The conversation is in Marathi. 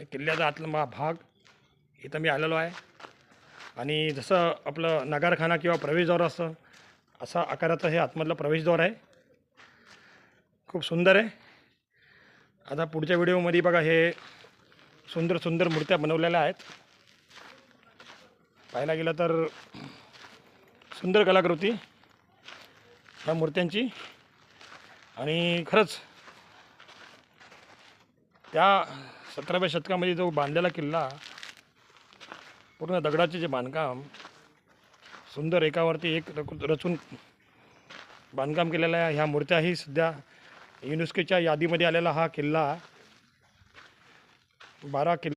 किल्ल्याचा आतला भाग इथं मी आलेलो आहे. आणि जसं आपलं नगारखाना किंवा प्रवेशद्वार असतं असा आकाराचं हे आतमधलं प्रवेशद्वार आहे. खूप सुंदर आहे. आता पुढच्या व्हिडिओमध्ये बघा हे सुंदर सुंदर मूर्त्या बनवलेल्या आहेत. पाहायला गेलं तर सुंदर कलाकृती ह्या मूर्त्यांची. आणि खरंच त्या सतराव्या शतकामध्ये जो बांधलेला किल्ला पूर्ण दगडाचे जे बांधकाम सुंदर एकावरती एक रचून बांधकाम केलेलं आहे. ह्या मूर्त्याही सध्या युनेस्कोच्या यादीमध्ये आलेला हा किल्ला. बारा किल्ला